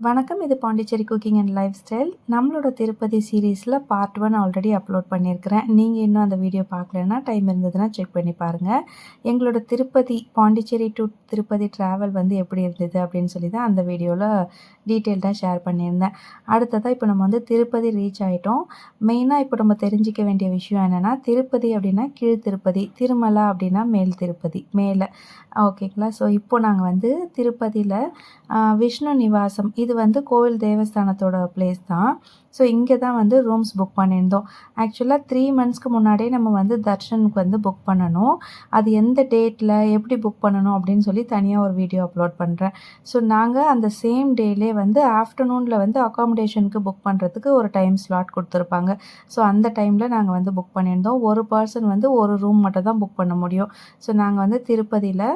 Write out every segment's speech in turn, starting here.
வணக்கம் இது Pondicherry cooking and life style. நம்மளோட திருப்பதி சீரீஸில் பார்ட் ஒன் ஆல்ரெடி அப்லோட் பண்ணியிருக்கிறேன். நீங்கள் இன்னும் அந்த வீடியோ பார்க்கலன்னா டைம் இருந்ததுன்னா செக் பண்ணி பாருங்கள் எங்களோட திருப்பதி பாண்டிச்சேரி டு திருப்பதி ட்ராவல் வந்து எப்படி இருந்தது அப்படின்னு சொல்லி தான் அந்த வீடியோவில் டீட்டெயில்டாக ஷேர் பண்ணியிருந்தேன். அடுத்ததாக இப்போ நம்ம வந்து திருப்பதி ரீச் ஆகிட்டோம் மெயினாக இப்போ நம்ம தெரிஞ்சிக்க வேண்டிய விஷயம் என்னென்னா திருப்பதி அப்படின்னா கீழ் திருப்பதி திருமலா அப்படின்னா மேல் திருப்பதி மேலே. ஓகேங்களா ஸோ இப்போ நாங்கள் வந்து திருப்பதியில் விஷ்ணு நிவாசம் இது வந்து கோவில் தேவஸ்தானத்தோட பிளேஸ் தான். ஸோ இங்கே தான் வந்து ரூம்ஸ் புக் பண்ணியிருந்தோம். ஆக்சுவலாக த்ரீ மந்த்ஸ்க்கு முன்னாடியே நம்ம வந்து தர்ஷனுக்கு வந்து புக் பண்ணணும். அது எந்த டேட்டில் எப்படி புக் பண்ணணும் அப்படின்னு சொல்லி தனியாக ஒரு வீடியோ அப்லோட் பண்ணுறேன் ஸோ நாங்கள் அந்த சேம் டேலே வந்து ஆஃப்டர்நூனில் வந்து அக்காமடேஷனுக்கு புக் பண்ணுறதுக்கு ஒரு டைம் ஸ்லாட் கொடுத்துருப்பாங்க. ஸோ அந்த டைமில் நாங்கள் வந்து புக் பண்ணியிருந்தோம். ஒரு பர்சன் வந்து ஒரு ரூம் மட்டும் தான் புக் பண்ண முடியும். ஸோ நாங்கள் வந்து திருப்பதியில்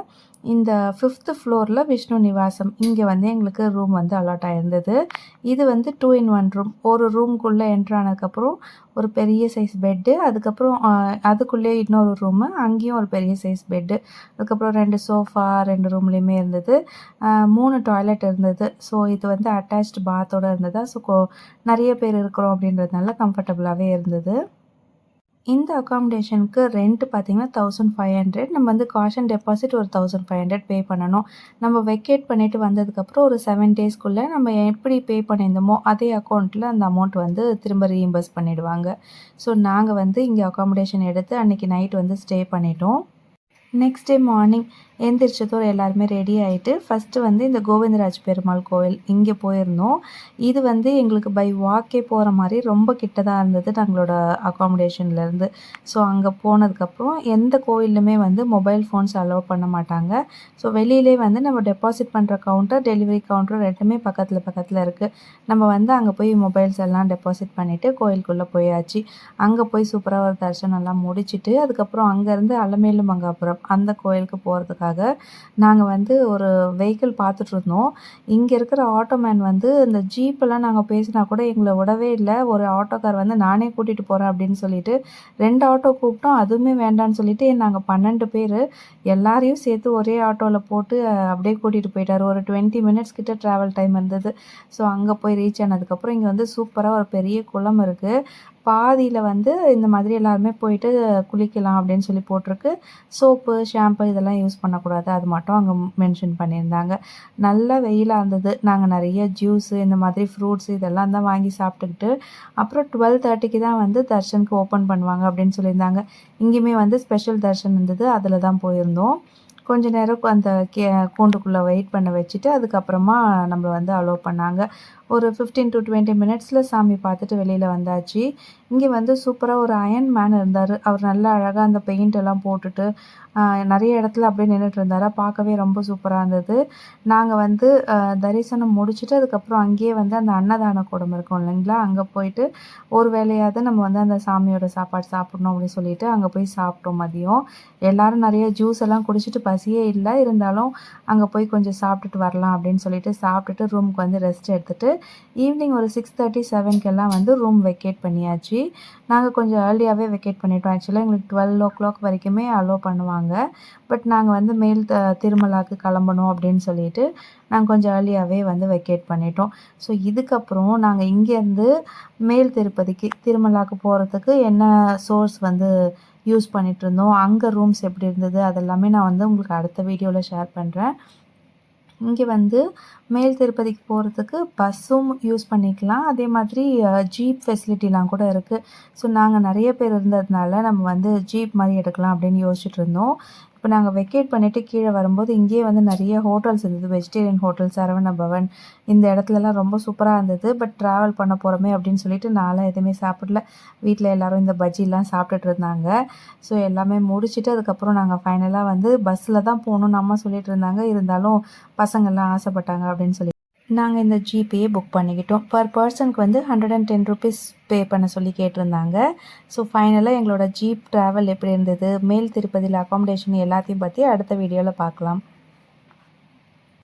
இந்த ஃபிஃப்த்து ஃப்ளோரில் விஷ்ணு நிவாசம். இங்கே வந்து எங்களுக்கு ரூம் வந்து அலாட் ஆகிருந்தது இது வந்து டூ இன் ஒன் ரூம் ஒரு ரூம்குள்ளே என்ட்ரு ஆனதுக்கப்புறம் ஒரு பெரிய சைஸ் பெட்டு அதுக்கப்புறம் அதுக்குள்ளேயே இன்னொரு ரூமு அங்கேயும் ஒரு பெரிய சைஸ் பெட்டு அதுக்கப்புறம் ரெண்டு சோஃபா ரெண்டு ரூம்லேயுமே இருந்தது. மூணு டாய்லெட் இருந்தது. ஸோ இது வந்து அட்டாச்டு பாத்தோடு இருந்ததா? ஸோ நிறைய பேர் இருக்கிறோம் அப்படின்றதுனால கம்ஃபர்டபுளாகவே இருந்தது. இந்த அக்காமடேஷனுக்கு ரெண்ட் பார்த்திங்கன்னா தௌசண்ட் ஃபைவ் ஹண்ட்ரட் நம்ம வந்து காஷன் டெபாசிட் ஒரு தௌசண்ட் ஃபைவ் ஹண்ட்ரட் பே பண்ணணும். நம்ம வெக்கேட் பண்ணிவிட்டு வந்ததுக்கப்புறம் ஒரு செவன் டேஸ்க்குள்ளே நம்ம எப்படி பே பண்ணியிருந்தோமோ அதே அக்கௌண்ட்டில் அந்த அமௌண்ட் வந்து திரும்ப ரீஇம்பர்ஸ் பண்ணிவிடுவாங்க ஸோ நாங்கள் வந்து இங்கே அக்காமடேஷன் எடுத்து அன்றைக்கி நைட் வந்து ஸ்டே பண்ணிட்டோம். நெக்ஸ்ட் டே மார்னிங் எந்திரிச்சதோடு எல்லாருமே ரெடி ஆகிட்டு ஃபஸ்ட்டு வந்து இந்த கோவிந்தராஜ் பெருமாள் கோவில் இங்கே போயிருந்தோம். இது வந்து எங்களுக்கு பை வாக்கே போகிற மாதிரி ரொம்ப கிட்டதாக இருந்தது நாங்களோட அக்காமடேஷன்லேருந்து ஸோ அங்கே போனதுக்கப்புறம் எந்த கோவிலுமே வந்து மொபைல் ஃபோன்ஸ் அலோவ் பண்ண மாட்டாங்க. ஸோ வெளியிலே வந்து நம்ம டெபாசிட் பண்ணுற கவுண்டர் டெலிவரி கவுண்டர் ரெண்டுமே பக்கத்தில் பக்கத்தில் இருக்குது நம்ம வந்து அங்கே போய் மொபைல்ஸ் எல்லாம் டெபாசிட் பண்ணிவிட்டு கோயிலுக்குள்ளே போயாச்சு. அங்கே போய் சூப்பராக ஒரு தரிசனம்லாம் முடிச்சுட்டு அதுக்கப்புறம் அங்கேருந்து அலமேலு மங்காபுரம் அந்த கோயிலுக்கு போகிறதுக்காக பண்ணுறதுக்காக நாங்கள் வந்து ஒரு வெஹிக்கிள் பார்த்துட்ருந்தோம். இங்கே இருக்கிற ஆட்டோமேன் வந்து இந்த ஜீப்பெல்லாம் நாங்கள் பேசினா கூட எங்களை விடவே இல்லை. ஒரு ஆட்டோக்கார் வந்து நானே கூட்டிகிட்டு போகிறேன் அப்படின்னு சொல்லிட்டு ரெண்டு ஆட்டோ கூப்பிட்டோம். அதுவுமே வேண்டான்னு சொல்லிட்டு நாங்கள் பன்னெண்டு பேர் எல்லாரையும் சேர்த்து ஒரே ஆட்டோவில் போட்டு அப்படியே கூட்டிகிட்டு போயிட்டார். ஒரு டுவெண்ட்டி மினிட்ஸ் கிட்ட ட்ராவல் டைம் இருந்தது. ஸோ அங்கே போய் ரீச் ஆனதுக்கப்புறம் இங்கே வந்து சூப்பராக ஒரு பெரிய குளம் இருக்குது பாதியில் வந்து இந்த மாதிரி எல்லாருமே போயிட்டு குளிக்கலாம் அப்படின்னு சொல்லி போட்டிருக்கு. சோப்பு ஷாம்பு இதெல்லாம் யூஸ் பண்ணக்கூடாது. அது மட்டும் அங்கே மென்ஷன் பண்ணியிருந்தாங்க. நல்ல வெயிலாக இருந்தது. நாங்கள் நிறைய ஜூஸு இந்த மாதிரி ஃப்ரூட்ஸ் இதெல்லாம் தான் வாங்கி சாப்பிட்டுக்கிட்டு அப்புறம் டுவெல் தேர்ட்டிக்கு தான் வந்து தர்ஷனுக்கு ஓப்பன் பண்ணுவாங்க அப்படின்னு சொல்லியிருந்தாங்க. இங்கேயுமே வந்து ஸ்பெஷல் தர்ஷன் இருந்தது. அதில் தான் போயிருந்தோம். கொஞ்ச நேரம் அந்த கே கூண்டுக்குள்ளே வெயிட் பண்ண வச்சுட்டு அதுக்கப்புறமா நம்மளை வந்து அலோவ் பண்ணாங்க. ஒரு ஃபிஃப்டீன் டு டுவெண்ட்டி மினிட்ஸில் சாமி பார்த்துட்டு வெளியில் வந்தாச்சு. இங்கே வந்து சூப்பராக ஒரு அயன் மேன் இருந்தார். அவர் நல்லா அழகாக அந்த பெயிண்ட் எல்லாம் போட்டுட்டு நிறைய இடத்துல அப்படியே நின்றுட்டு இருந்தார். பார்க்கவே ரொம்ப சூப்பராக இருந்தது. நாங்கள் வந்து தரிசனம் முடிச்சுட்டு அதுக்கப்புறம் அங்கேயே வந்து அந்த அன்னதான கூடம் இருக்கும் இல்லைங்களா? அங்கே போயிட்டு ஒரு வேலையாவது நம்ம வந்து அந்த சாமியோட சாப்பாடு சாப்பிட்ணும் அப்படின்னு சொல்லிட்டு அங்கே போய் சாப்பிட்டோம் மதியம். எல்லோரும் நிறைய ஜூஸ் எல்லாம் குடிச்சிட்டு பசியே இல்லை. இருந்தாலும் அங்கே போய் கொஞ்சம் சாப்பிட்டுட்டு வரலாம் அப்படின்னு சொல்லிட்டு சாப்பிட்டுட்டு ரூமுக்கு வந்து ரெஸ்ட் எடுத்துகிட்டு ஈவினிங் ஒரு சிக்ஸ் தேர்ட்டி செவன்க்கெல்லாம் வந்து ரூம் வெக்கேட் பண்ணியாச்சு. நாங்கள் கொஞ்சம் ஏர்லியாகவே வெக்கேட் பண்ணிட்டோம். ஆக்சுவலாக எங்களுக்கு டுவெல் ஓ கிளாக் வரைக்குமே அலோவ் பண்ணுவாங்க. பட் நாங்கள் வந்து மேல் த திருமலாக்கு கிளம்பணும் அப்படின்னு சொல்லிட்டு நாங்கள் கொஞ்சம் ஏர்லியாகவே வந்து வெக்கேட் பண்ணிட்டோம். ஸோ இதுக்கப்புறம் நாங்கள் இங்கேருந்து மேல் திருப்பதிக்கு திருமலாக்கு போகிறதுக்கு என்ன சோர்ஸ் வந்து யூஸ் பண்ணிகிட்டு இருந்தோம் அங்கே ரூம்ஸ் எப்படி இருந்தது அதெல்லாமே நான் வந்து உங்களுக்கு அடுத்த வீடியோவில் ஷேர் பண்ணுறேன் இங்கே வந்து மேல் திருப்பதிக்கு போகிறதுக்கு பஸ்ஸும் யூஸ் பண்ணிக்கலாம். அதே மாதிரி ஜீப் ஃபெசிலிட்டிலாம் கூட இருக்குது ஸோ நாங்கள் நிறைய பேர் இருந்ததுனால நம்ம வந்து ஜீப் மாதிரி எடுக்கலாம் அப்படின்னு யோசிச்சுட்டு இருந்தோம். இப்போ நாங்கள் வெக்கேட் பண்ணிவிட்டு கீழே வரும்போது இங்கேயே வந்து நிறைய ஹோட்டல்ஸ் இருந்தது. வெஜிடேரியன் ஹோட்டல் சரவண பவன் இந்த இடத்துலலாம் ரொம்ப சூப்பராக இருந்தது. பட் ட்ராவல் பண்ண போகிறோமே அப்படின்னு சொல்லிட்டு நான்லாம் எதுவுமே சாப்பிடல. வீட்டில் எல்லோரும் இந்த பஜ்ஜிலாம் சாப்பிட்டுட்டு இருந்தாங்க. ஸோ எல்லாமே முடிச்சுட்டு அதுக்கப்புறம் நாங்கள் ஃபைனலாக வந்து பஸ்ஸில் தான் போகணும்னு அம்மா சொல்லிட்டு இருந்தாங்க. இருந்தாலும் பசங்கள்லாம் ஆசைப்பட்டாங்க அப்படின்னு சொல்லி நாங்கள் இந்த ஜிபேயே புக் பண்ணிக்கிட்டோம். பர் பர்சனுக்கு வந்து hundred and ten rupees pay பண்ண சொல்லி கேட்டிருந்தாங்க. ஸோ ஃபைனலாக எங்களோட ஜீப் ட்ராவல் எப்படி இருந்தது மேல் திருப்பதியில் அக்காமடேஷன் எல்லாத்தையும் பற்றி அடுத்த வீடியோவில் பார்க்கலாம்.